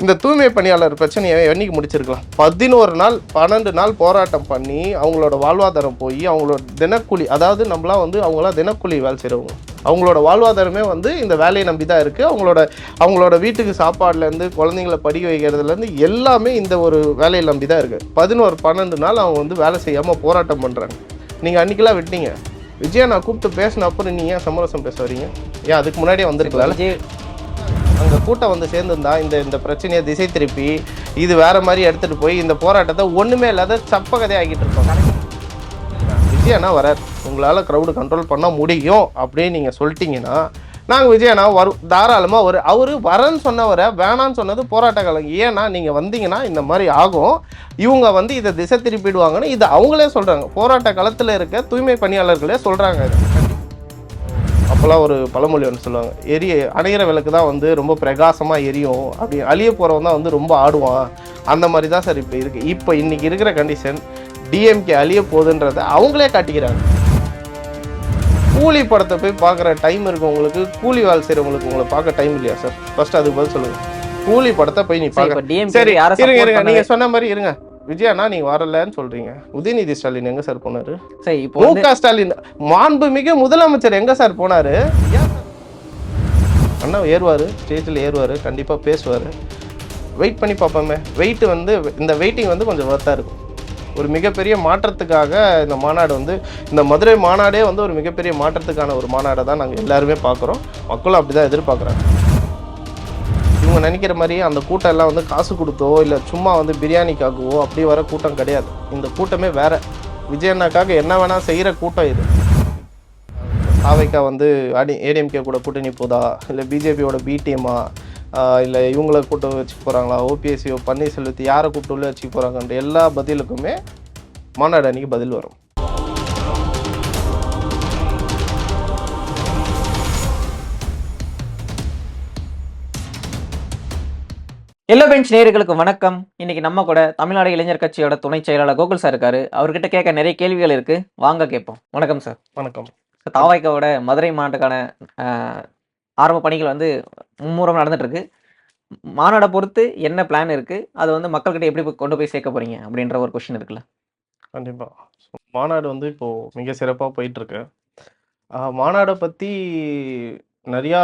இந்த தூய்மை பணியாளர் பிரச்சனையை என்னைக்கு முடிச்சிருக்கலாம். பதினோரு நாள் பன்னெண்டு நாள் போராட்டம் பண்ணி அவங்களோட வாழ்வாதாரம் போய் அவங்களோட தினக்கூலி அதாவது நம்மளாம் வந்து அவங்களாம் தினக்கூலி வேலை செய்கிறவங்க அவங்களோட வாழ்வாதாரமே வந்து இந்த வேலையை நம்பி தான் இருக்குது அவங்களோட அவங்களோட வீட்டுக்கு சாப்பாடுலேருந்து குழந்தைங்கள படிக்க வைக்கிறதுலேருந்து எல்லாமே இந்த ஒரு வேலையை நம்பி தான் இருக்குது பதினோரு பன்னெண்டு நாள் அவங்க வந்து வேலை செய்யாமல் போராட்டம் பண்ணுறாங்க நீங்கள் அன்றைக்கெல்லாம் விட்டீங்க. விஜயா நான் கூப்பிட்டு பேசின அப்புறம் நீங்கள் ஏன் சமரசம் பேச வரீங்க? ஏன் அதுக்கு முன்னாடியே வந்திருக்கலாம் அங்கே கூட்டம் வந்து சேர்ந்துருந்தா இந்த இந்த பிரச்சனையை திசை திருப்பி இது வேற மாதிரி எடுத்துகிட்டு போய் இந்த போராட்டத்தை ஒன்றுமே இல்லாத சப்ப கதை ஆகிட்டு இருக்கோம். விஜயண்ணா வரார். உங்களால் க்ரௌடு கண்ட்ரோல் பண்ண முடியும் அப்படின்னு நீங்கள் சொல்லிட்டீங்கன்னா நாங்கள் விஜயண்ணா வரும் தாராளமாக ஒரு அவர் வரேன்னு சொன்னவரை வேணான்னு சொன்னது போராட்ட காலம் ஏன்னா நீங்கள் வந்தீங்கன்னா இந்த மாதிரி ஆகும். இவங்க வந்து இதை திசை திருப்பிடுவாங்கன்னு இதை அவங்களே சொல்கிறாங்க போராட்ட காலத்தில் இருக்க தூய்மை பணியாளர்களே சொல்கிறாங்க அப்போல்லாம் ஒரு பழமொழி ஒன்று சொல்லுவாங்க எரிய அணையிற விளக்கு தான் வந்து ரொம்ப பிரகாசமாக எரியும். அப்படி அழிய போகிறவன் தான் வந்து ரொம்ப ஆடுவான். அந்த மாதிரி தான் சார் இப்போ இருக்குது இப்போ இன்னைக்கு இருக்கிற கண்டிஷன் டிஎம்கே அழிய போகுதுன்றதை அவங்களே காட்டிக்கிறாங்க. கூலி படத்தை போய் பார்க்குற டைம் இருக்கு உங்களுக்கு கூலி வேலை செய்கிறவங்களுக்கு உங்களை பார்க்க டைம் இல்லையா சார்? ஃபர்ஸ்ட் அதுக்கு பதில் சொல்லுங்க. கூலி படத்தை போய் நீ பார்க்க சரி இருங்க இருங்க. பண்ணாரு? நீங்க சொன்ன மாதிரி இருங்க. விஜயண்ணா நீங்க வரலன்னு சொல்றீங்க. உதயநிதி ஸ்டாலின் எங்க சார் போனாரு? சரி இப்போ மு க ஸ்டாலின் மாண்புமிகு முதலமைச்சர் எங்க சார் போனாரு? அண்ணா ஏறுவாரு ஸ்டேஜில் ஏறுவாரு கண்டிப்பா பேசுவாரு. வெயிட் பண்ணி பார்ப்போமே. வெயிட் வந்து இந்த வெயிட்டிங் வந்து கொஞ்சம் ஒர்த்தா இருக்கும். ஒரு மிகப்பெரிய மாற்றத்துக்காக இந்த மாநாடு வந்து இந்த மதுரை மாநாடே வந்து ஒரு மிகப்பெரிய மாற்றத்துக்கான ஒரு மாநாடை தான் நாங்கள் எல்லாருமே பார்க்குறோம். மக்களும் அப்படி தான் எதிர்பார்க்குறாங்க. இவங்க நினைக்கிற மாதிரி அந்த கூட்டம் எல்லாம் வந்து காசு கொடுத்தோ இல்லை சும்மா வந்து பிரியாணிக்காகவோ அப்படி வர கூட்டம் கிடையாது. இந்த கூட்டமே வேற. விஜயண்ணாக்காக என்ன வேணால் செய்கிற கூட்டம் இது. சாவைக்கா வந்து அடி ஏடிஎம்கே கூட கூட்டணி போதா? இல்லை பிஜேபியோட பிடிஎம்மா இல்லை இவங்கள கூட்டம் வச்சுக்க போகிறாங்களா ஓபிஎஸ்சியோ பன்னீர்செல்வத்தை யாரை கூப்பிட்டு உள்ள வச்சுக்க போகிறாங்கன்ற எல்லா பதிலுக்குமே மாநாடு அன்னைக்கு பதில் வரும். எல்லோ பெஞ்ச் நேயர்களுக்கு வணக்கம். இன்னைக்கு நம்ம கூட தமிழ்நாடு இளைஞர் கட்சியோட துணை செயலாளர் கோகுல் சார் இருக்காரு. அவர்கிட்ட கேட்க நிறைய கேள்விகள் இருக்கு. வாங்க கேட்போம். வணக்கம் சார் வணக்கம். தாவாய்க்காவோட மதுரை மாநாட்டுக்கான ஆஹ், ஆரம்ப பணிகள் வந்து மும்முரம் நடந்துட்டு இருக்கு மாநாடை பொறுத்து என்ன பிளான் இருக்கு? அது வந்து மக்கள்கிட்ட எப்படி கொண்டு போய் சேர்க்க போறீங்க? அப்படின்ற ஒரு கொஸ்டின் இருக்குல்ல. கண்டிப்பாக மாநாடு வந்து இப்போது மிக சிறப்பாக போயிட்டுருக்கு. மாநாடை பற்றி நிறையா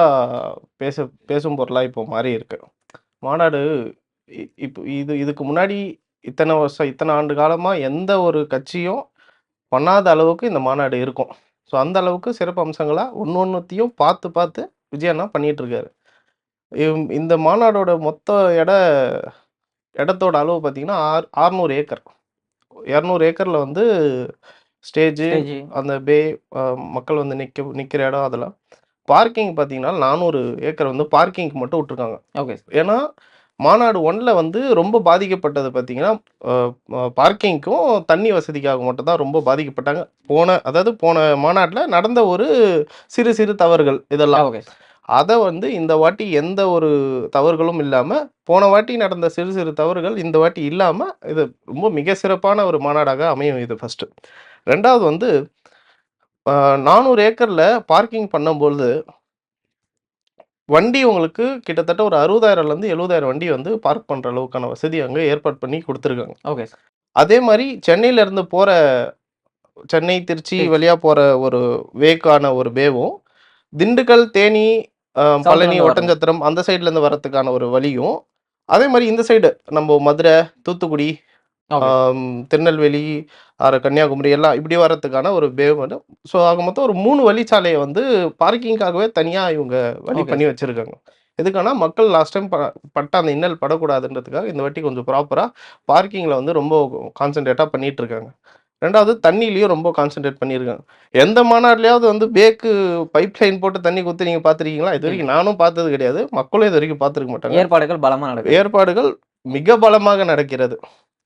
பேச பேசும் பொருளாக இப்போ மாறி இருக்கு மாநாடு இப்போ இது இதுக்கு முன்னாடி இத்தனை வருஷம் இத்தனை ஆண்டு காலமாக எந்த ஒரு கட்சியும் பண்ணாத அளவுக்கு இந்த மாநாடு இருக்கும். ஸோ அந்த அளவுக்கு சிறப்பு அம்சங்களாக ஒன்று ஒன்றுத்தையும் பார்த்து பார்த்து விஜயண்ணா இம்- இந்த மாநாடோட மொத்த இட இடத்தோட அளவு பார்த்தீங்கன்னா ஆறு ஆறுநூறு ஏக்கர். இரநூறு ஏக்கரில் வந்து ஸ்டேஜு ஸ்டேஜ். அந்த பே மக்கள் வந்து நிற்க நிற்கிற இடம் அதெல்லாம். பார்க்கிங் பார்த்தீங்கன்னா நானூறு ஏக்கர் வந்து பார்க்கிங்க்கு மட்டும் விட்டுருக்காங்க. ஓகே ஏன்னா மாநாடு ஒன்ல வந்து ரொம்ப பாதிக்கப்பட்டது பார்த்தீங்கன்னா பார்க்கிங்க்கும் தண்ணி வசதிக்காக மட்டும் தான் ரொம்ப பாதிக்கப்பட்டாங்க. போன அதாவது போன மாநாட்டில் நடந்த ஒரு சிறு சிறு தவறுகள் இதெல்லாம். ஓகே அதை வந்து இந்த வாட்டி எந்த ஒரு தவறுகளும் இல்லாமல் போன வாட்டி நடந்த சிறு சிறு தவறுகள் இந்த வாட்டி இல்லாமல் இது ரொம்ப மிக சிறப்பான ஒரு மாநாடாக அமையும் இது ஃபஸ்ட்டு ரெண்டாவது வந்து நானூறு ஏக்கரில் பார்க்கிங் பண்ணும்பொழுது வண்டி உங்களுக்கு கிட்டத்தட்ட ஒரு அறுபதாயிரம்லேருந்து எழுபதாயிரம் வண்டி வந்து பார்க் பண்ணுற அளவுக்கான வசதி அங்கே ஏற்பாடு பண்ணி கொடுத்துருக்காங்க. ஓகே அதே மாதிரி சென்னையில இருந்து போற சென்னை திருச்சி திருச்சி. வழியா போற ஒரு வேக்கான ஒரு வேவும் திண்டுக்கல் தேனி பழனி ஒட்டஞ்சத்திரம் அந்த சைடுல இருந்து வரதுக்கான ஒரு வழியும் அதே மாதிரி இந்த சைடு நம்ம மதுரை தூத்துக்குடி திருநெல்வேலி ஆறு கன்னியாகுமரி எல்லாம் இப்படி வர்றதுக்கான ஒரு வந்து ஸோ ஆக மொத்தம் ஒரு மூணு வழிச்சாலையை வந்து பார்க்கிங்காகவே தனியாக இவங்க வழி. பண்ணி வச்சிருக்காங்க. எதுக்கானா மக்கள் லாஸ்ட் டைம் பட்ட அந்த இன்னல் படக்கூடாதுன்றதுக்காக இந்த வாட்டி கொஞ்சம் ப்ராப்பராக பார்க்கிங்கில் வந்து ரொம்ப கான்சென்ட்ரேட்டாக பண்ணிட்டு இருக்காங்க ரெண்டாவது தண்ணிலையும் ரொம்ப கான்சென்ட்ரேட் பண்ணியிருக்காங்க எந்த மாநாட்டிலையாவது வந்து பேக்கு பைப் லைன் போட்டு தண்ணி குத்தி நீங்கள் பார்த்துருக்கீங்களா இது வரைக்கும் நானும் பார்த்தது கிடையாது. மக்களும் இது வரைக்கும் பார்த்துருக்க மாட்டாங்க. ஏற்பாடுகள் பலமா நடக்குது. ஏற்பாடுகள் மிக பலமாக நடக்கிறது.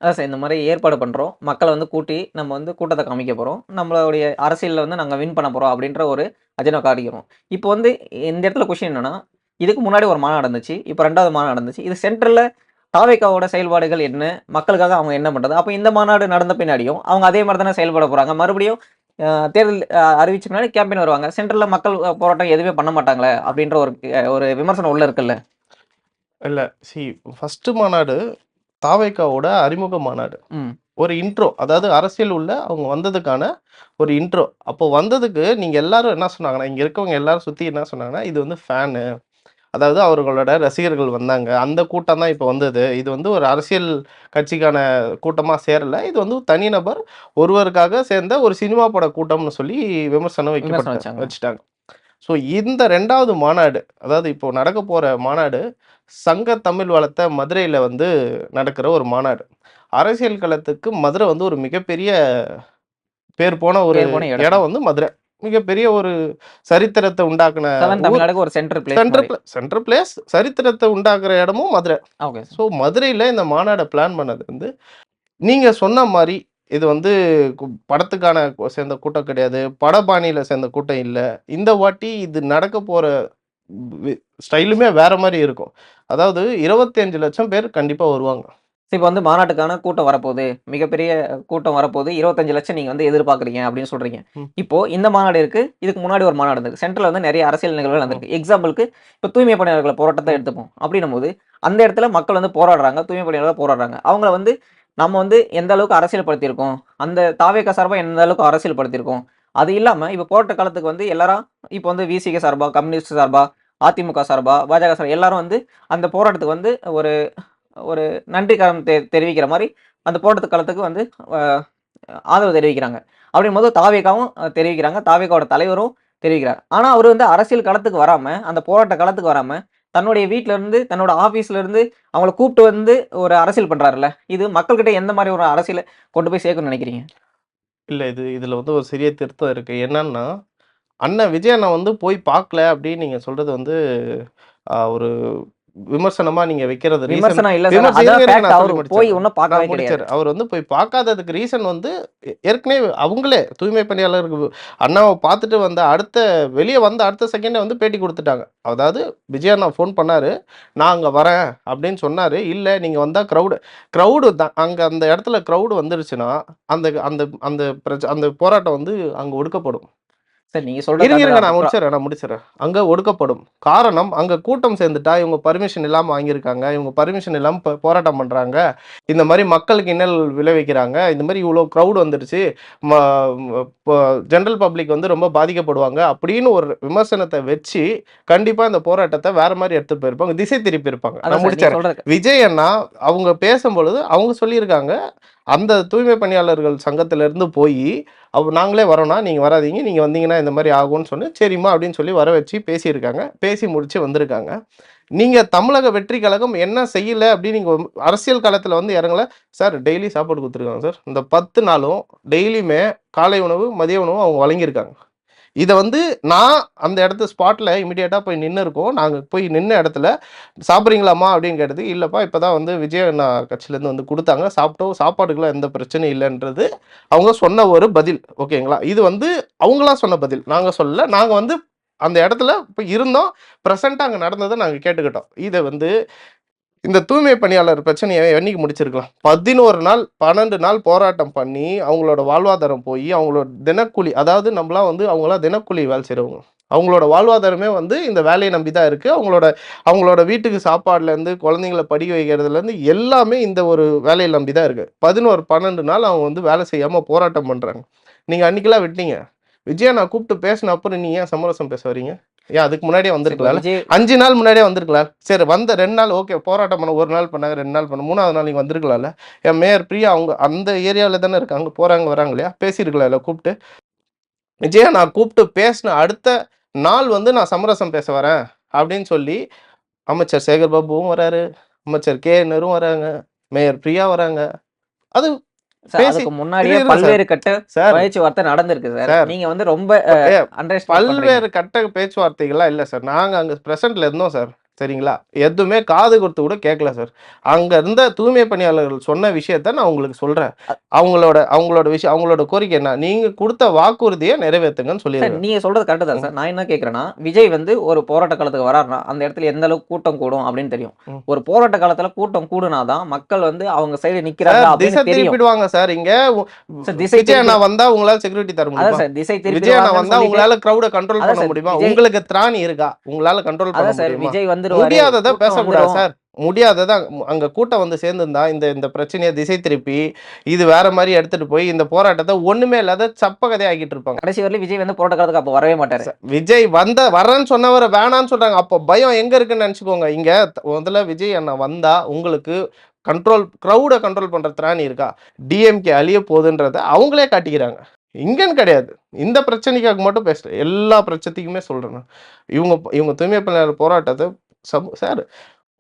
அதான் சார் இந்த மாதிரி ஏற்பாடு பண்ணுறோம் மக்களை வந்து கூட்டி நம்ம வந்து கூட்டத்தை காமிக்க போகிறோம் நம்மளுடைய அரசியலில் வந்து நாங்கள் வின் பண்ண போகிறோம் அப்படின்ற ஒரு அஜெண்டா காட்டிக்கிறோம். இப்போ வந்து இந்த இடத்துல கொஷின் என்னென்னா இதுக்கு முன்னாடி ஒரு மாநாடு நடந்துச்சு இப்போ ரெண்டாவது மாநாடு நடந்துச்சு. இது சென்ட்ரலில் தாவேக்காவோட செயல்பாடுகள் என்ன? மக்களுக்காக அவங்க என்ன பண்ணுறது அப்போ இந்த மாநாடு நடந்த பின்னாடியும் அவங்க அதே மாதிரி தானே செயல்பட போகிறாங்க மறுபடியும் தேர்தல் அறிவிச்ச முன்னாடி கேம்பெயின் வருவாங்க. சென்ட்ரலில் மக்கள் போராட்டம் எதுவுமே பண்ண மாட்டாங்களே அப்படின்ற ஒரு ஒரு விமர்சனம் உள்ள இருக்குல்ல? இல்லை சி ஃபஸ்ட்டு மாநாடு தாவேக்காவோட அறிமுக மாநாடு ஒரு இன்ட்ரோ அதாவது அரசியல் உள்ள அவங்க வந்ததுக்கான ஒரு இன்ட்ரோ அப்போ வந்ததுக்கு நீங்க எல்லாரும் என்ன சொன்னாங்கன்னா இங்க இருக்கவங்க எல்லாரும் சுத்தி என்ன சொன்னாங்கன்னா இது வந்து ஃபேனு அதாவது அவர்களோட ரசிகர்கள் வந்தாங்க. அந்த கூட்டம் தான் இப்போ வந்தது. இது வந்து ஒரு அரசியல் கட்சிக்கான கூட்டமாக சேரல. இது வந்து தனிநபர் ஒருவருக்காக சேர்ந்த ஒரு சினிமா பட கூட்டம்னு சொல்லி விமர்சனம் வைக்கப்பட்ட வச்சாங்க. வச்சுட்டாங்க. ஸோ இந்த ரெண்டாவது மாநாடு அதாவது இப்போ நடக்க போற மாநாடு சங்க தமிழ் வளர்த்த மதுரையில் வந்து நடக்கிற ஒரு மாநாடு. அரசியல் களத்துக்கு மதுரை வந்து ஒரு மிகப்பெரிய பேர் போன ஒரு இடம். வந்து மதுரை. மிகப்பெரிய ஒரு சரித்திரத்தை உண்டாக்குன ஒரு சென்டர் பிளேஸ் சென்ட்ரல் பிளேஸ் சரித்திரத்தை உண்டாக்குற இடமும் மதுரை. ஓகே ஸோ மதுரையில் இந்த மாநாடை பிளான் பண்ணது வந்து நீங்கள் சொன்ன மாதிரி இது வந்து படத்துக்கான சேர்ந்த கூட்டம் கிடையாது படபாணியில் சேர்ந்த கூட்டம் இல்லை. இந்த வாட்டி இது நடக்க போகிற ஸ்டைலுமே வேற மாதிரி இருக்கும். அதாவது இருபத்தஞ்சு லட்சம் பேர் கண்டிப்பாக வருவாங்க. இப்போ வந்து மாநாட்டுக்கான கூட்டம் வரப்போகுது. மிகப்பெரிய கூட்டம் வரப்போகுது. இருபத்தஞ்சு லட்சம் நீங்க வந்து எதிர்பார்க்குறீங்க அப்படின்னு சொல்றீங்க. ம். இப்போ இந்த மாநாடு இருக்கு. இதுக்கு முன்னாடி ஒரு மாநாடு இருந்திருக்கு. சென்ட்ரல் வந்து நிறைய அரசியல் நிகழ்வுகள் நடந்திருக்கு எக்ஸாம்பிளுக்கு இப்போ தூய்மை பணியாளர்கள் போராட்டத்தை எடுத்துப்போம். அப்படின்னும் போது அந்த இடத்துல மக்கள் வந்து போராடுறாங்க. தூய்மை பணியாளர்கள் போராடுறாங்க. அவங்கள வந்து நம்ம வந்து எந்த அளவுக்கு அரசியல் படுத்தியிருக்கோம் அந்த தாவேக சார்பாக எந்த அளவுக்கு அரசியல் படுத்தியிருக்கோம் அது இல்லாமல் இப்போ போராட்ட காலத்துக்கு வந்து எல்லாரும் இப்போ வந்து விசிக சார்பா கம்யூனிஸ்ட் சார்பா அதிமுக சார்பா பாஜக சார்பா எல்லாரும் வந்து அந்த போராட்டத்துக்கு வந்து ஒரு ஒரு நன்றி கரம் தெ தெரிவிக்கிற மாதிரி அந்த போராட்டத்து காலத்துக்கு வந்து ஆதரவு தெரிவிக்கிறாங்க. அப்படின் போது தெரிவிக்கிறாங்க. தாவேகாவோட தலைவரும் தெரிவிக்கிறார். ஆனால் அவர் வந்து அரசியல் களத்துக்கு வராமல் அந்த போராட்ட களத்துக்கு வராமல் தன்னுடைய வீட்டிலேருந்து இருந்து தன்னோட ஆஃபீஸ்லேருந்து அவங்கள கூப்பிட்டு வந்து ஒரு அரசியல் பண்ணுறாருல்ல இது மக்கள்கிட்ட எந்த மாதிரி ஒரு அரசியலை கொண்டு போய் சேர்க்கணும்னு நினைக்கிறீங்க? இல்லை இது இதில் வந்து ஒரு சிறிய திருத்தம் இருக்குது என்னன்னா அண்ணன் விஜய் அண்ணா வந்து போய் பார்க்கல அப்படின்னு நீங்கள் சொல்கிறது வந்து ஒரு வைக்கிறது விமர்சனம் இல்ல சொல்லி முடிச்சிடுறேன். போய் ஒன்னும். அவர் வந்து போய் பார்க்காததுக்கு ரீசன் வந்து ஏற்கனவே அவங்களே தூய்மை பணியாளருக்கு அண்ணாவை பார்த்துட்டு வந்த அடுத்த வெளியே வந்த அடுத்த செகண்டே வந்து பேட்டி கொடுத்துட்டாங்க. அதாவது விஜய் அண்ணா ஃபோன் பண்ணாரு. நான் அங்கே வரேன் அப்படின்னு சொன்னாரு. இல்லை நீங்கள் வந்தால் க்ரௌடு க்ரௌடு தான். அங்கே அந்த இடத்துல க்ரௌடு வந்துருச்சுன்னா அந்த அந்த அந்த பிரச்ச அந்த போராட்டம் வந்து அங்கே ஒடுக்கப்படும். சார் நீங்க இருங்க இருங்க சொல்றது நான் முடிச்சிடறேன் நான் முடிச்சிடறேன். அங்கே ஒடுக்கப்படும். காரணம் அங்கே கூட்டம் சேர்ந்துட்டா இவங்க பர்மிஷன் இல்லாமல் வாங்கியிருக்காங்க இவங்க பர்மிஷன் இல்லாமல் போ- போராட்டம் பண்ணுறாங்க இந்த மாதிரி மக்களுக்கு இன்னல் விளைவிக்கிறாங்க. இந்த மாதிரி இவ்வளோ க்ரௌட் வந்துடுச்சு ஜென்ரல் பப்ளிக் வந்து ரொம்ப பாதிக்கப்படுவாங்க அப்படின்னு ஒரு விமர்சனத்தை வச்சு கண்டிப்பாக இந்த போராட்டத்தை வேற மாதிரி எடுத்துட்டு போயிருப்பாங்க திசை திருப்பி இருப்பாங்க. நான் நீங்க விஜய் அண்ணா அவங்க பேசும்பொழுது அவங்க சொல்லியிருக்காங்க அந்த தூய்மை பணியாளர்கள் சங்கத்துல இருந்து போய் அவ நாங்களே வரோம்னா நீங்கள் வராதீங்க நீங்கள் வந்தீங்கன்னா இந்த மாதிரி ஆகும்னு சொல்லி சரிம்மா அப்படின்னு சொல்லி வர வச்சு பேசியிருக்காங்க. பேசி முடிச்சு வந்திருக்காங்க. நீங்கள் தமிழக வெற்றி கழகம் என்ன செய்யலை அப்படின்னு நீங்கள் அரசியல் காலத்தில் வந்து இறங்கல. சார் டெய்லி சாப்பாடு கொடுத்துருக்காங்க சார். இந்த பத்து நாளும் டெய்லியுமே காலை உணவு மதிய உணவு அவங்க வழங்கியிருக்காங்க. இதை வந்து நான் அந்த இடத்து ஸ்பாட்டில் இமிடியேட்டாக போய் நின்று இருக்கோம் நாங்கள் போய் நின்ன இடத்துல சாப்பிட்றீங்களாம்மா? அப்படின்னு கேட்டது. இல்லைப்பா இப்போ தான் வந்து விஜய் அண்ணா கட்சியிலேருந்து வந்து கொடுத்தாங்க. சாப்பிட்டோம். சாப்பாடுக்குலாம் எந்த பிரச்சனையும் இல்லைன்றது அவங்க சொன்ன ஒரு பதில். ஓகேங்களா? இது வந்து அவங்களா சொன்ன பதில். நாங்கள் சொல்லலை. நாங்கள் வந்து அந்த இடத்துல இப்போ இருந்தோம். ப்ரெசண்ட்டாக அங்கே நடந்ததை நாங்கள் கேட்டுக்கிட்டோம். இதை வந்து இந்த தூய்மை பணியாளர் பிரச்சனையை என்னைக்கு முடிச்சிருக்கலாம்? பதினோரு நாள் பன்னெண்டு நாள் போராட்டம் பண்ணி அவங்களோட வாழ்வாதாரம் போய் அவங்களோட தினக்கூலி அதாவது நம்மளாம் வந்து அவங்களாம் தினக்கூலி வேலை செய்கிறவங்க அவங்களோட வாழ்வாதாரமே வந்து இந்த வேலையை நம்பி தான் இருக்குது அவங்களோட அவங்களோட வீட்டுக்கு சாப்பாடுலேருந்து குழந்தைங்கள படிக்க வைக்கிறதுலேருந்து எல்லாமே இந்த ஒரு வேலையை நம்பி தான் இருக்குது பதினோரு பன்னெண்டு நாள் அவங்க வந்து வேலை செய்யாமல் போராட்டம் பண்ணுறாங்க நீங்கள் அன்னைக்கெல்லாம் விட்டீங்க. விஜயா நான் கூப்பிட்டு பேசின அப்புறம் நீ ஏன் சமரசம் பேச வரீங்க ஏன் அதுக்கு முன்னாடியே வந்திருக்கலாம் அஞ்சு நாள் முன்னாடியே வந்திருக்கலாம் சரி வந்த ரெண்டு நாள் ஓகே போராட்டம் பண்ண ஒரு நாள் பண்ணாங்க ரெண்டு நாள் பண்ண மூணாவது நாள் நீங்கள் வந்திருக்கலாம்ல என் மேயர் பிரியா அவங்க அந்த ஏரியாவில் தானே இருக்காங்க போகிறாங்க வராங்க இல்லையா? பேசியிருக்கலாம்ல கூப்பிட்டு. விஜயா நான் கூப்பிட்டு பேசின அடுத்த நாள் வந்து நான் சமரசம் பேச வரேன் அப்படின்னு சொல்லி அமைச்சர் சேகர் பாபுவும் வராரு. அமைச்சர் கே நரும் வராங்க. மேயர் பிரியா வராங்க. அது அதுக்கு முன்னாடியே. பல்வேறு கட்ட பேச்சுவார்த்தை நடந்திருக்கு சார். நீங்க வந்து ரொம்ப பல்வேறு கட்ட பேச்சுவார்த்தைகள்லாம் இல்லை சார். நாங்கள் அங்கே ப்ரெசென்ட்ல இருந்தோம் சார். சரிங்களா? எதுவுமே காது கொடுத்து கூட கேட்கல சார் அங்க இருந்த தூய்மை பணியாளர்கள் சொன்ன விஷயத்த நான் உங்களுக்கு சொல்றேன். அவங்களோட அவங்களோட விஷயம் அவங்களோட கோரிக்கை என்ன? நீங்க கொடுத்த வாக்குறுதியை நிறைவேற்றுங்கன்னு சொல்லிடுறேன் நீங்க சொல்றது கரெக்ட் தான் சார் நான் என்ன கேக்குறேன்னா விஜய் வந்து ஒரு போராட்ட காலத்துக்கு வராருன்னா அந்த இடத்துல எந்த அளவுக்கு கூட்டம் கூடும் அப்படின்னு தெரியும். ஒரு போராட்ட காலத்துல கூட்டம் கூடுனாதான் மக்கள் வந்து அவங்க சைடு நிக்கிறாங்க திசை திருப்பிடுவாங்க சார் இங்க திசை அண்ணா வந்தா உங்களால செக்யூரிட்டி தர முடியுமா? சார் திசை திருப்பி விஜய் அண்ணா வந்தா உங்களால கிரௌட கண்ட்ரோல் பண்ண முடியுமா? உங்களுக்கு திராணி இருக்கா? உங்களால கண்ட்ரோல் பண்ண சார் விஜய் வந்து வந்துருவாரு முடியாததை பேசக்கூடாது. சார். முடியாததை அங்க- கூட்டம் வந்து சேர்ந்துருந்தா இந்த இந்த பிரச்சனையை திசை திருப்பி இது வேற மாதிரி எடுத்துட்டு போய் இந்த போராட்டத்தை ஒண்ணுமே இல்லாத சப்ப கதை ஆக்கிட்டு இருப்பாங்க. கடைசி வரலையும் விஜய் வந்து போராட்ட காலத்துக்கு அப்போ வரவே மாட்டாரு. விஜய் வந்த வரேன்னு சொன்னவரை வேணான்னு சொல்றாங்க. அப்போ பயம் எங்க இருக்குன்னு நினைச்சுக்கோங்க. இங்க முதல்ல விஜய் அண்ணா வந்தா உங்களுக்கு கண்ட்ரோல் க்ரௌடை கண்ட்ரோல் பண்ற திராணி இருக்கா? டிஎம்கே அழிய போகுதுன்றத அவங்களே காட்டிக்கிறாங்க. இங்கன்னு கிடையாது. இந்த பிரச்சனைக்காக மட்டும் பேசுறேன். எல்லா பிரச்சனைக்குமே சொல்றேன் நான். இவங்க இவங்க தூய்மை பணியாளர் போராட்டத்தை சம சார்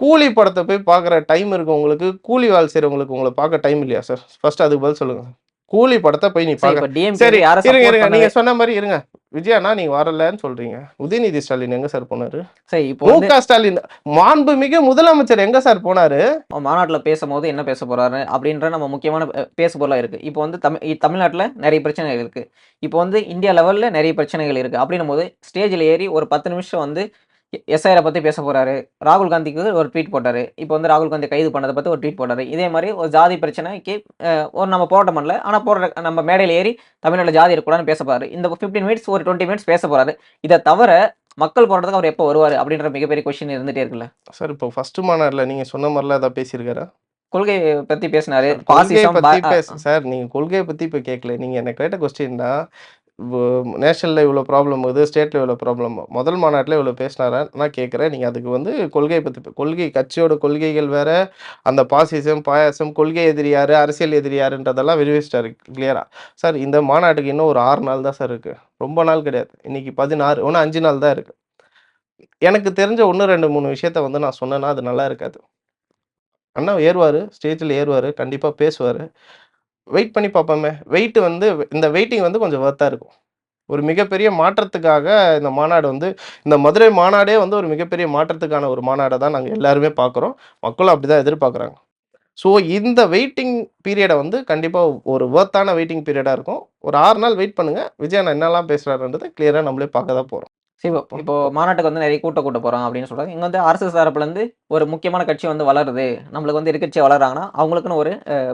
கூலி படத்தை போய் பார்க்குற டைம் இருக்கு உங்களுக்கு கூலி வேலை செய்கிறவங்களுக்கு உங்களை பார்க்க டைம் இல்லையா சார்? ஃபர்ஸ்ட் அதுக்கு பதில் சொல்லுங்க. கூலி படத்தை போய் நீ பார்க்க சரி யாரை இருங்க இருங்க. நீங்க சொன்ன மாதிரி இருங்க. விஜயண்ணா நீங்க வரலன்னு சொல்றீங்க. உதயநிதி ஸ்டாலின் எங்க சார் போனாரு? சரி இப்போ மு க ஸ்டாலின் மாண்புமிகு முதலமைச்சர் எங்க சார் போனாரு? மாநாட்டில் பேசும்போது என்ன பேச போறாரு அப்படின்ற நம்ம முக்கியமான பேசு பொருளாக இருக்கு. இப்போ வந்து தமிழ் தமிழ்நாட்டில் நிறைய பிரச்சனைகள் இருக்கு. இப்போ வந்து இந்தியா லெவலில் நிறைய பிரச்சனைகள் இருக்கு. அப்படின்னும் போது ஸ்டேஜில் ஏறி ஒரு பத்து நிமிஷம் வந்து எஸ்ஐஆரை பற்றி பேச போறாரு. ராகுல் காந்திக்கு ஒரு ட்வீட் போட்டாரு. இப்போ வந்து ராகுல் காந்தி கைது பண்ணதை பற்றி ஒரு ட்வீட் போட்டாரு. இதே மாதிரி ஒரு ஜாதி பிரச்சனைக்கு ஒரு நம்ம போராட்டம் பண்ணல. ஆனால் போராட்ட நம்ம மேடையில் ஏறி தமிழ்நாட்டில் ஜாதி இருக்கக்கூடாதுன்னு பேச போறாரு. இந்த ஃபிஃப்டீன் மினிட்ஸ் ஒரு டுவெண்ட்டி மினிட்ஸ் பேச போறாரு. இதை தவிர மக்கள் போராட்டத்துக்கு அவர் எப்போ வருவார் அப்படின்ற மிகப்பெரிய கொஸ்டின் இருந்துட்டே இருக்குல்ல. சார் இப்போ ஃபர்ஸ்ட் மாநாடுல நீங்க சொன்ன மாதிரிலாம் ஏதாவது பேசியிருக்காரா? கொள்கை பத்தி பேசினாரு. சார் நீங்க கொள்கையை பத்தி இப்ப கேட்கல நீங்க என்ன கேட்ட கொஸ்டின் தான் நேஷனலில் இவ்வளோ ப்ராப்ளம் வருது ஸ்டேட்டில் இவ்வளோ ப்ராப்ளம் முதல் மாநாட்டில் இவ்வளோ பேசினாரா? நான் கேட்குறேன். நீங்கள் அதுக்கு வந்து கொள்கை பற்றி கொள்கை கட்சியோட கொள்கைகள் வேறு அந்த பாசிசம் பாயாசம் கொள்கை எதிரியார் அரசியல் எதிரி யாருன்றதெல்லாம் விரிவிச்சிட்டாரு. கிளியராக சார் இந்த மாநாட்டுக்கு இன்னும் ஒரு ஆறு நாள் தான் சார் இருக்குது ரொம்ப நாள் கிடையாது. இன்னைக்கு பதினாறு ஒன்று அஞ்சு நாள் தான் இருக்குது எனக்கு தெரிஞ்ச ஒன்று ரெண்டு மூணு விஷயத்த வந்து நான் சொன்னேன்னா அது நல்லா இருக்காது. அண்ணா ஏறுவார் ஸ்டேஜில் ஏறுவார் கண்டிப்பாக பேசுவார். வெயிட் பண்ணி பார்ப்போமே. வெயிட் வந்து இந்த வெயிட்டிங் வந்து கொஞ்சம் ஒர்த்தாக இருக்கும். ஒரு மிகப்பெரிய மாற்றத்துக்காக இந்த மாநாடு வந்து இந்த மதுரை மாநாடே வந்து ஒரு மிகப்பெரிய மாற்றத்துக்கான ஒரு மாநாடை தான் நாங்கள் எல்லாருமே பார்க்குறோம். மக்களும் அப்படி தான் எதிர்பார்க்குறாங்க. ஸோ இந்த வெயிட்டிங் பீரியடை வந்து கண்டிப்பாக ஒரு ஒர்த்தான வெயிட்டிங் பீரியடாக இருக்கும். ஒரு ஆறு நாள் வெயிட் பண்ணுங்கள் விஜய் நான் என்னெல்லாம் பேசுகிறாருன்றதை கிளியராக நம்மளே பார்க்க தான் போகிறோம் சரி இப்போ மாநாட்டுக்கு வந்து நிறைய கூட்ட கூட்ட போகிறாங்க அப்படின்னு சொல்கிறாங்க இங்கே வந்து அரசு தரப்புலேருந்து ஒரு முக்கியமான கட்சி வந்து வளருது. நம்மளுக்கு வந்து எதிர்க்கட்சி வளர்றாங்கன்னா அவங்களுக்குன்னு ஒரு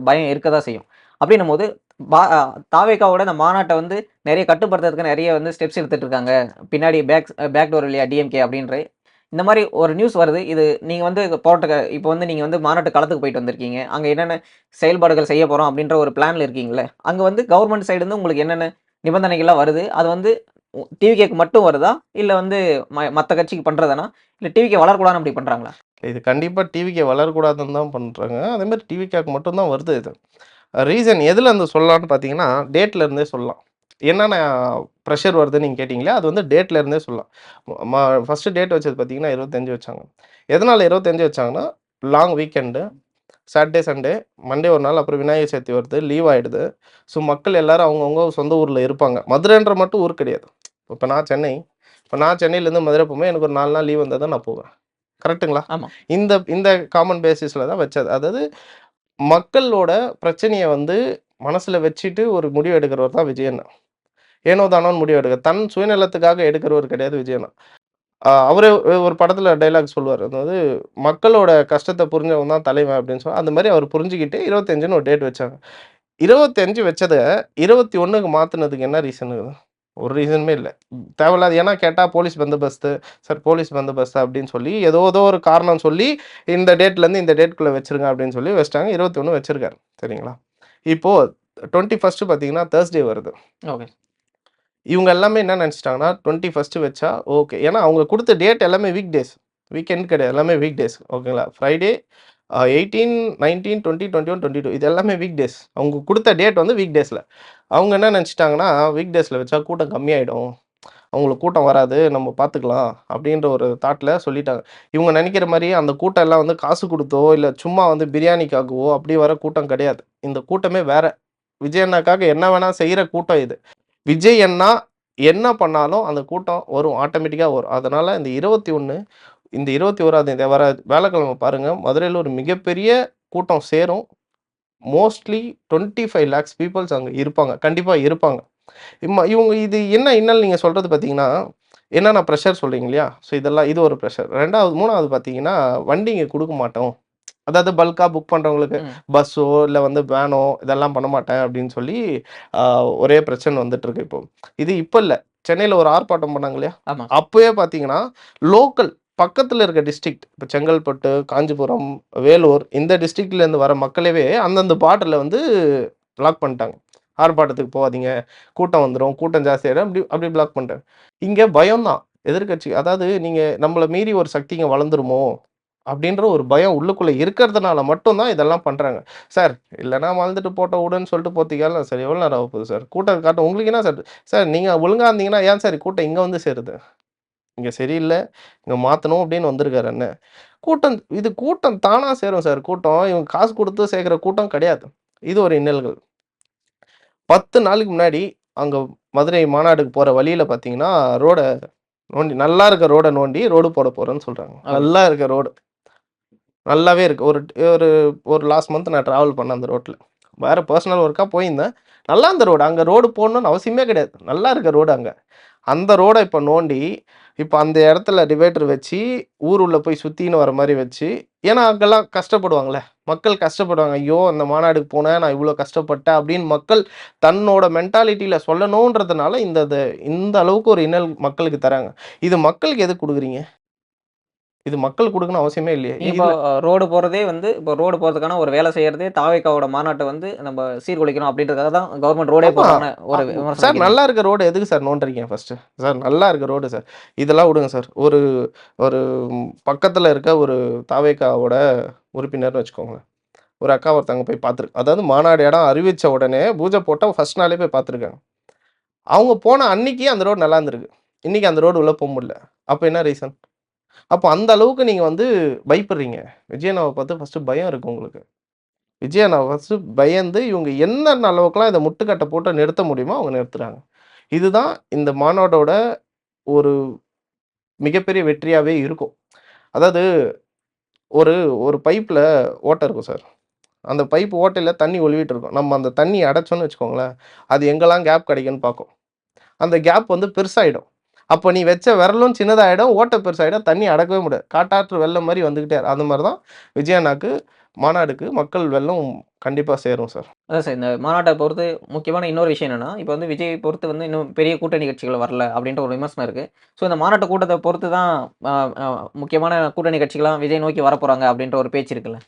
பயம் இருக்க தான் செய்யும். அப்படின்னும் போது பா- தாவேக்காவோட இந்த மாநாட்டை வந்து நிறைய கட்டுப்படுத்துறதுக்கு நிறைய வந்து ஸ்டெப்ஸ் எடுத்துட்டு இருக்காங்க. பின்னாடி பேக் பேக் டோர் இல்லையா டிஎம்கே அப்படின்ற இந்த மாதிரி ஒரு நியூஸ் வருது. இது நீங்கள் வந்து போட்ட இப்போ வந்து நீங்கள் வந்து மாநாட்டு களத்துக்கு போயிட்டு வந்திருக்கீங்க. அங்கே என்னென்ன செயல்பாடுகள் செய்ய போகிறோம் அப்படின்ற ஒரு பிளானில் இருக்கீங்களே அங்கே வந்து கவர்மெண்ட் சைடு வந்து உங்களுக்கு என்னென்ன நிபந்தனைகள்லாம் வருது? அது வந்து டிவிகேக்கு மட்டும் வருதா? இல்லை வந்து ம மற்ற கட்சிக்கு பண்ணுறதுனா இல்லை டிவிகே வளரக்கூடாதுன்னு அப்படி பண்ணுறாங்களா இது கண்டிப்பாக டிவிகே வளரக்கூடாதுன்னு தான் பண்ணுறாங்க அதேமாதிரி டிவிகேக்கு மட்டும் தான் வருது இது. ரீசன் எதில் இருந்து சொல்லலாம்னு பார்த்தீங்கன்னா டேட்ல இருந்தே சொல்லலாம். என்னென்ன ப்ரெஷர் வருதுன்னு நீங்கள் கேட்டிங்களே அது வந்து டேட்ல இருந்தே சொல்லலாம். ஃபஸ்ட்டு டேட் வச்சது பார்த்தீங்கன்னா இருபத்தஞ்சு வச்சாங்க. எதனால் இருபத்தஞ்சு வச்சாங்கன்னா long weekend Saturday Sunday Monday ஒரு நாள் அப்புறம் விநாயகர் சதுர்த்தி வருது லீவ் ஆகிடுது ஸோ மக்கள் எல்லாரும் அவங்கவுங்க சொந்த ஊரில் இருப்பாங்க. மதுரைன்ற மட்டும் ஊர் கிடையாது. இப்போ நான் சென்னை இப்போ நான் சென்னையிலேருந்து மதுரை போகும்போது எனக்கு ஒரு நாலு நாள் லீவ் வந்தால் தான் நான் போவேன். கரெக்ட்டுங்களா ஆமா. இந்த இந்த காமன் பேசிஸில் தான் வச்சது. அதாவது மக்களோட பிரச்சனையை வந்து மனசில் வச்சுட்டு ஒரு முடிவு எடுக்கிறவர் தான் விஜயண்ணா ஏனோ தானோன்னு முடிவு எடுக்க தன் சுயநலத்துக்காக எடுக்கிறவர் கிடையாது விஜயண்ணா அவரே ஒரு படத்தில் டைலாக் சொல்லுவார். அதாவது மக்களோட கஷ்டத்தை புரிஞ்சவன் தான் தலைவன் அப்படின்னு சொல்லி அந்த மாதிரி அவர் புரிஞ்சுக்கிட்டு இருபத்தஞ்சுன்னு ஒரு டேட் வச்சாங்க. இருபத்தஞ்சு வச்சதை இருபத்தி ஒன்றுக்கு மாற்றினதுக்கு என்ன ரீசனு ஒரு ரீசனுமே இல்லை. தேவையில்லாத ஏன்னா கேட்டால் போலீஸ் பந்தோபஸ்து சார் போலீஸ் பந்தோபஸ்து அப்படின்னு சொல்லி ஏதோ ஏதோ ஒரு காரணம் சொல்லி இந்த டேட்லேருந்து இந்த டேட்குள்ளே வச்சிருங்க அப்படின்னு சொல்லி வச்சிட்டாங்க. இருபத்தி ஒன்று வச்சிருக்காரு. சரிங்களா? இப்போது டுவெண்ட்டி ஃபஸ்ட்டு பார்த்தீங்கன்னா தேர்ஸ்டே வருது. ஓகே. இவங்க எல்லாமே என்ன நினச்சிட்டாங்கன்னா டுவெண்ட்டி ஃபஸ்ட்டு வச்சா ஓகே. ஏன்னா அவங்க கொடுத்த டேட் எல்லாமே வீக் டேஸ் வீக்கெண்ட் கிடையாது. எல்லாமே வீக் டேஸ் ஓகேங்களா? Friday eighteen nineteen twenty twenty one twenty two இது எல்லாமே வீக் டேஸ் அவங்க கொடுத்த டேட் வந்து வீக் டேஸில் அவங்க என்ன நினச்சிட்டாங்கன்னா வீக் டேஸில் வச்சா கூட்டம் கம்மியாயிடும். அவங்களுக்கு கூட்டம் வராது நம்ம பார்த்துக்கலாம் அப்படின்ற ஒரு தாட்டில் சொல்லிட்டாங்க. இவங்க நினைக்கிற மாதிரி அந்த கூட்டம் எல்லாம் வந்து காசு கொடுத்தோ இல்லை சும்மா வந்து பிரியாணிக்காகவோ அப்படி வர கூட்டம் கிடையாது. இந்த கூட்டமே வேற. விஜய் அண்ணாக்காக என்ன வேணால் செய்கிற கூட்டம் இது. விஜய் அண்ணா என்ன பண்ணாலும் அந்த கூட்டம் வரும் ஆட்டோமேட்டிக்காக வரும். அதனால் இந்த இருபத்தி ஒன்று இந்த இருபத்தி ஓராது இந்த வர வேலைக்கிழமை பாருங்கள் மதுரையில் ஒரு மிகப்பெரிய கூட்டம் சேரும். Mostly twenty five lakhs peoples அங்கே இருப்பாங்க. கண்டிப்பாக இருப்பாங்க. இம்மா இவங்க இது என்ன இன்னல் நீங்கள் சொல்கிறது பார்த்தீங்கன்னா என்னென்ன ப்ரெஷர் சொல்கிறீங்க இல்லையா? ஸோ இதெல்லாம் இது ஒரு ப்ரெஷர் ரெண்டாவது மூணாவது பார்த்தீங்கன்னா வண்டி இங்கே கொடுக்க மாட்டோம். அதாவது பல்காக புக் பண்ணுறவங்களுக்கு. பஸ்ஸோ இல்லை வந்து வேனோ இதெல்லாம் பண்ண மாட்டேன் அப்படின்னு சொல்லி ஒரே பிரச்சனை வந்துட்டு இருக்கு இப்போ. இது இப்போ இல்லை. சென்னையில் ஒரு ஆர்ப்பாட்டம் பண்ணாங்க இல்லையா? அப்போயே பார்த்தீங்கன்னா லோக்கல் பக்கத்தில் இருக்க டிஸ்ட்ரிக்ட் இப்போ செங்கல்பட்டு காஞ்சிபுரம் வேலூர் இந்த டிஸ்ட்ரிக்ட்லேருந்து வர மக்களவே அந்தந்த பாட்டில் வந்து லாக் பண்ணிட்டாங்க. ஆர்ப்பாட்டத்துக்கு போகாதீங்க. கூட்டம் வந்துடும் கூட்டம் ஜாஸ்தியாயிடும் அப்படி அப்படி பிளாக் பண்ணிட்டாங்க. இங்கே பயம்தான் எதிர்க்கட்சி அதாவது நீங்கள் நம்மளை மீறி ஒரு சக்தி இங்கே வளர்ந்துருமோ? அப்படின்ற ஒரு பயம் உள்ளுக்குள்ளே இருக்கிறதுனால மட்டும்தான் இதெல்லாம் பண்ணுறாங்க சார் இல்லைன்னா வளர்ந்துட்டு போட்ட விடுன்னு சொல்லிட்டு போத்திக்கலாம் சார் எவ்வளோ நேரம் ஆக போகுது சார்? கூட்டம் காட்டும். உங்களுக்கு என்ன சார்? சார் நீங்கள் ஒழுங்காக இருந்தீங்கன்னா ஏன் சார் கூட்டம் இங்கே வந்து சேருது? இங்கே சரியில்லை இங்கே மாற்றணும் அப்படின்னு வந்திருக்காரு அண்ணன். கூட்டம் இது கூட்டம் தானாக சேரும் சார். கூட்டம் இவங்க காசு கொடுத்து சேர்க்குற கூட்டம் கிடையாது. இது ஒரு இன்னல்கள். பத்து நாளுக்கு முன்னாடி அங்கே மதுரை மாநாடுக்கு போகிற வழியில் பார்த்தீங்கன்னா ரோடை நோண்டி நல்லா இருக்க ரோடை நோண்டி ரோடு போட போகிறேன்னு சொல்கிறாங்க. நல்லா இருக்க ரோடு. நல்லாவே இருக்கு. ஒரு ஒரு ஒரு லாஸ்ட் மந்த் நான் ட்ராவல் பண்ணேன் அந்த ரோட்டில் வேறு பர்சனல் ஒர்க்காக போயிருந்தேன். நல்லா அந்த ரோடு அங்கே ரோடு போடணும்னு அவசியமே கிடையாது. நல்லா இருக்க ரோடு அங்கே. அந்த ரோடை இப்போ நோண்டி இப்போ அந்த இடத்துல டிவைடர் வச்சு ஊர் உள்ளே போய் சுற்றின்னு வர மாதிரி வச்சு ஏன்னா அங்கெல்லாம் கஷ்டப்படுவாங்களே மக்கள் கஷ்டப்படுவாங்க ஐயோ அந்த மாநாடுக்கு போனேன் நான் இவ்வளோ கஷ்டப்பட்டேன் அப்படின்னு மக்கள் தன்னோட மென்டாலிட்டியில் சொல்லணுன்றதுனால இந்த இந்த அளவுக்கு ஒரு இன்னல் மக்களுக்கு தராங்க. இது மக்களுக்கு எது கொடுக்குறீங்க? இது மக்கள் கொடுக்கணும் அவசியமே இல்லையே. இப்போ ரோடு போகிறதே வந்து இப்போ ரோடு போகிறதுக்கான ஒரு வேலை செய்யறதே தாவேக்காவோட மாநாட்டை வந்து நம்ம சீர்குலைக்கணும் அப்படின்றதுக்காக தான் கவர்மெண்ட் ரோடே. போகிறாங்க ஒரு சார் நல்லா இருக்க ரோடு எதுக்கு சார் நோண்டுறீங்க ஃபர்ஸ்ட் சார் நல்லா இருக்க ரோடு சார். இதெல்லாம் விடுங்க சார். ஒரு ஒரு பக்கத்தில் இருக்க ஒரு தாவேக்காவோட உறுப்பினர்னு வச்சுக்கோங்களேன் ஒரு அக்கா ஒருத்தவங்க போய் பார்த்துருக்கு அதாவது மாநாடு இடம் அறிவிச்ச உடனே பூஜை போட்டால் ஃபர்ஸ்ட் நாளே போய் பார்த்துருக்காங்க அவங்க போன அன்னைக்கு அந்த ரோடு நல்லா இருந்திருக்கு. இன்னைக்கு அந்த ரோடு உள்ள போக முடியல. அப்போ என்ன ரீசன் அப்போ அந்த அளவுக்கு நீங்கள் வந்து பயப்படுறீங்க. விஜயனாவை பார்த்து ஃபஸ்ட்டு பயம் இருக்கு உங்களுக்கு. விஜயனாவை ஃபஸ்ட்டு பயந்து இவங்க என்னென்ன அளவுக்குலாம் இதை முட்டுக்கட்டை போட்டு நிறுத்த முடியுமோ அவங்க நிறுத்துறாங்க. இதுதான் இந்த மாநாடோட ஒரு மிகப்பெரிய வெற்றியாகவே இருக்கும். அதாவது ஒரு ஒரு பைப்பில் ஓட்டை இருக்கும் சார். அந்த பைப் ஓட்டையில் தண்ணி ஒழுவிட்டு இருக்கும். நம்ம அந்த தண்ணி அடைச்சோன்னு வச்சுக்கோங்களேன் அது எங்கெல்லாம் கேப் கிடைக்குன்னு பார்க்கும். அந்த கேப் வந்து பெருசாயிடும். அப்போ நீ வச்ச விரலும் சின்னதாகிடும் ஓட்ட பெருசாயிடும் தண்ணி அடக்கவே முடியாது. காட்டாற்று வெள்ளம் மாதிரி வந்துக்கிட்டே அது அந்த மாதிரி தான் விஜயண்ணாக்கு மாநாடுக்கு மக்கள் வெள்ளம் கண்டிப்பாக சேரும் சார். அதான் சார் இந்த மாநாட்டை பொறுத்து முக்கியமான இன்னொரு விஷயம் என்னென்னா இப்போ வந்து விஜய் பொறுத்து வந்து இன்னும் பெரிய கூட்டணி கட்சிகள் வரல அப்படின்ற ஒரு விமர்சனம் இருக்குது ஸோ இந்த மாநாட்டு கூட்டத்தை பொறுத்து தான் முக்கியமான கூட்டணி கட்சிகள்லாம் விஜய் நோக்கி வரப்போகிறாங்க அப்படின்ற ஒரு பேச்சு இருக்குல்ல?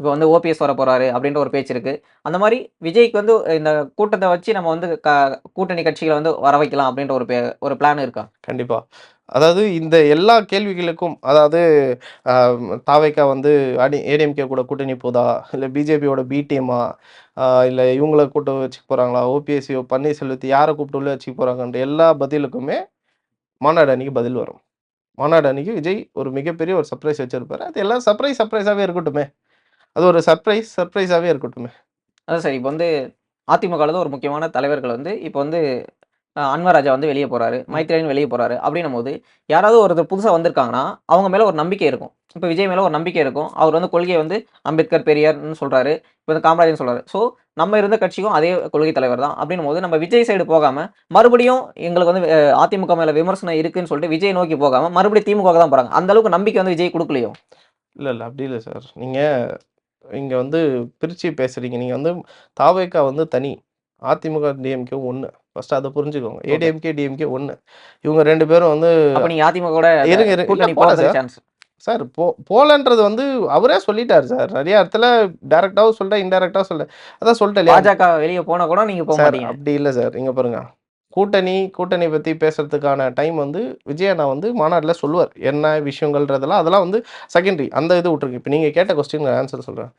இப்போ வந்து ஓபிஎஸ் வர போகிறாரு அப்படின்ற ஒரு பேச்சு இருக்குது அந்த மாதிரி விஜய்க்கு வந்து இந்த கூட்டத்தை வச்சு நம்ம வந்து க- கூட்டணி கட்சிகளை வந்து வர வைக்கலாம் அப்படின்ற ஒரு பே- ஒரு பிளான் இருக்கா? கண்டிப்பாக அதாவது இந்த எல்லா கேள்விகளுக்கும் அதாவது தாவைக்கா வந்து அடி ஏடிஎம்கே கூட கூட்டணி போதா? இல்லை பிஜேபியோட பிடிஎம்மா இல்லை இவங்கள கூட்ட வச்சுக்க போகிறாங்களா ஓபிஎஸ்சியோ பன்னீர்செல்வத்தை யாரை கூப்பிட்டு உள்ள வச்சுக்க போகிறாங்கன்ற எல்லா பதிலுக்குமே மாநாடு அன்னைக்கு பதில் வரும். மாநாடு அன்னைக்கு விஜய் ஒரு மிகப்பெரிய ஒரு சர்ப்ரைஸ் வச்சுருப்பாரு. அது எல்லாம் சர்ப்ரைஸ் சர்ப்ரைஸாகவே இருக்கட்டுமே. அது ஒரு சர்ப்ரைஸ் சர்ப்ரைஸாகவே இருக்கட்டுமே. அதான் சார் இப்போ வந்து அதிமுகவில் ஒரு முக்கியமான தலைவர்கள் வந்து இப்போ வந்து அன்வர் ராஜா வந்து வெளியே போறாரு மைத்ரேயன் வெளியே போறாரு அப்படின்னும் போது யாராவது ஒருத்தர் புதுசாக வந்திருக்காங்கன்னா அவங்க மேலே ஒரு நம்பிக்கை இருக்கும். இப்போ விஜய் மேலே ஒரு நம்பிக்கை இருக்கும். அவர் வந்து கொள்கையை வந்து அம்பேத்கர் பெரியார்னு சொல்றாரு இப்போ வந்து காமராஜன் சொல்றாரு. ஸோ நம்ம இருந்த கட்சிக்கும் அதே கொள்கை தலைவர் தான். அப்படின்னும் போது நம்ம விஜய் சைடு போகாம மறுபடியும் எங்களுக்கு வந்து அதிமுக மேல விமர்சனம் இருக்குன்னு சொல்லிட்டு விஜய் நோக்கி போகாம மறுபடியும் திமுக தான் போறாங்க. அந்த அளவுக்கு நம்பிக்கை வந்து விஜய் கொடுக்கலையோ? இல்லை இல்லை அப்படி இல்லை சார். நீங்கள் இங்கே வந்து பிரித்து பேசுகிறீங்க நீங்கள் வந்து தாவேக்கா வந்து தனி. அதிமுக டிஎம்கே ஒன்று ஃபர்ஸ்ட் அதை புரிஞ்சுக்கோங்க. ஏடிஎம்கே டிஎம்கே ஒன்று இவங்க ரெண்டு பேரும் வந்து அதிமுக கூட இருங்க, இருங்க. சார். போ போலன்றது வந்து அவரே சொல்லிட்டார் சார். நிறைய இடத்துல டேரெக்டாகவும் சொல்லிட்டேன் இன்டெரக்டாகவும் சொல்லிட்டேன் அதான் சொல்லிட்டேன்? பாஜக வெளியே போனா கூட நீங்க போக மாட்டீங்க. அப்படி இல்லை சார். இங்கே பாருங்க. கூட்டணி கூட்டணி பற்றி பேசுறதுக்கான டைம் வந்து விஜயண்ணா வந்து மாநாட்டில் சொல்லுவார். என்ன விஷயங்கள்ன்றதெல்லாம் அதெல்லாம் வந்து செகண்டரி அந்த இது விட்ருங்க இப்போ நீங்கள் கேட்ட கொஸ்டின் ஆன்சர் சொல்கிறேன்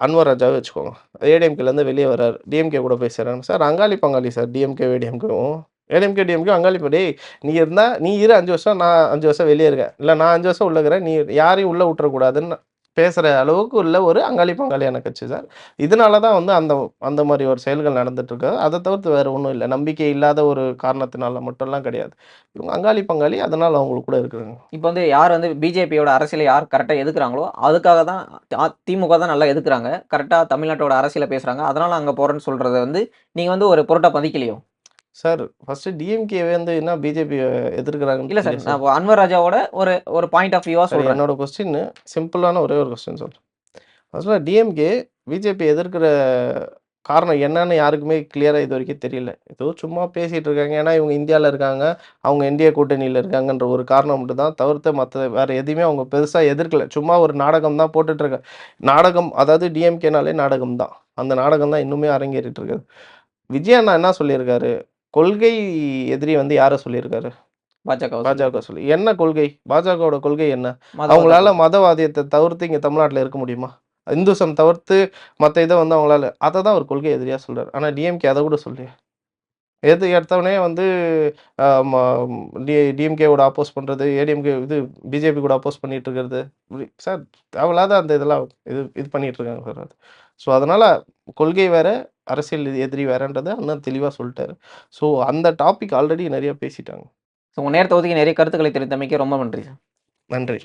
அன்வர் ராஜாவை வச்சுக்கோங்க. ஏடிஎம்கேலேருந்து வெளியே வர்றார். டிஎம்கே கூட பேசுகிறாங்க சார் அங்காளி பங்காளி சார் டிஎம்கே ஏடிஎம்கேவும் ஏடிஎம்கே டிஎம்கே அங்காளி ப- டேய் நீ இருந்தால் நீ இரு அஞ்சு வருஷம் நான் அஞ்சு வருஷம் வெளியே இருக்கேன். இல்லை நான் அஞ்சு வருஷம் உள்ளே இருக்கிறேன். நீ யாரையும் உள்ளே விட்டுறக்கூடாதுன்னு பேசுகிற அளவுக்கு உள்ள ஒரு அங்காளி பங்காளியான கட்சி சார். இதனால தான் வந்து அந்த அந்த மாதிரி ஒரு செயல்கள் நடந்துட்டு அதை தவிர்த்து வேறு ஒன்றும் இல்லை. நம்பிக்கை இல்லாத ஒரு காரணத்தினால மட்டும்லாம் கிடையாது. இவங்க அங்காளி பங்காளி அதனால் அவங்களுக்கு கூட இருக்கிறாங்க இப்போ வந்து யார் வந்து பிஜேபியோட அரசியலை யார் கரெக்டாக எதுக்குறாங்களோ அதுக்காக தான் திமுக தான் நல்லா எதுக்குறாங்க கரெக்டாக தமிழ்நாட்டோட அரசியலை பேசுகிறாங்க அதனால் அங்கே போகிறேன்னு சொல்கிறத வந்து நீங்கள் வந்து ஒரு பொருட்டை பதிக்கலையோ சார் ஃபர்ஸ்ட் டிஎம்கே வந்து என்ன பிஜேபி எதிர்க்கிறாங்கன்னு இல்ல சார் நான் அன்வர் ராஜாவோட ஒரு ஒரு பாயிண்ட் ஆஃப் வியூவா சொல்றேன். என்னோட கொஸ்டின் சிம்பிளான ஒரே ஒரு கொஸ்டின் சொல்றேன். ஃபர்ஸ்ட்ல டிஎம்கே பிஜேபி எதிர்க்கிற காரணம் என்னன்னு யாருக்குமே கிளியராக இது வரைக்கும் தெரியல. ஏதோ சும்மா பேசிகிட்டு இருக்காங்க. ஏன்னா இவங்க இந்தியாவில் இருக்காங்க. அவங்க இந்திய கூட்டணியில் இருக்காங்கன்ற ஒரு காரணம் மட்டும் தான் தவிர்த்து மற்ற வேறு எதையுமே அவங்க பெருசாக எதிர்க்கல. சும்மா ஒரு நாடகம் தான் போட்டுட்டு இருக்காங்க. நாடகம் அதாவது டிஎம்கேனாலே நாடகம் தான். அந்த நாடகம் தான் இன்னுமே அரங்கேறிட்டு இருக்குது. விஜய் அண்ணா என்ன சொல்லியிருக்காரு? கொள்கை எதிரி வந்து யாரை சொல்லியிருக்காரு? பாஜக பாஜக சொல்லி என்ன கொள்கை? பாஜகவோட கொள்கை என்ன? அவங்களால மதவாதியத்தை தவிர்த்து இங்கே தமிழ்நாட்டில் இருக்க முடியுமா? இந்துசம் தவிர்த்து மற்ற இதை வந்து அவங்களால அதை தான் ஒரு கொள்கை எதிரியாக சொல்றாரு. ஆனால் டிஎம்கே அதை கூட சொல்லி. எது எடுத்தவனே வந்து டி டிஎம்கேவோட அப்போஸ் பண்ணுறது ஏடிஎம்கே இது பிஜேபி கூட அப்போஸ் பண்ணிட்டு இருக்கிறது. சார் தேவையில்லாத அந்த இதெல்லாம் இது இது பண்ணிட்டு இருக்காங்க சார் அது. ஸோ அதனால கொள்கை வேற அரசியல் எதிரி வேறன்றதை அண்ணன் தெளிவாக சொல்லிட்டாரு. ஸோ அந்த டாபிக் ஆல்ரெடி நிறைய பேசிட்டாங்க. ஸோ உங்கள் நேரத்தை ஒதுக்கி நிறைய கருத்துக்களை தெரிவித்தமைக்கு ரொம்ப நன்றி சார் நன்றி.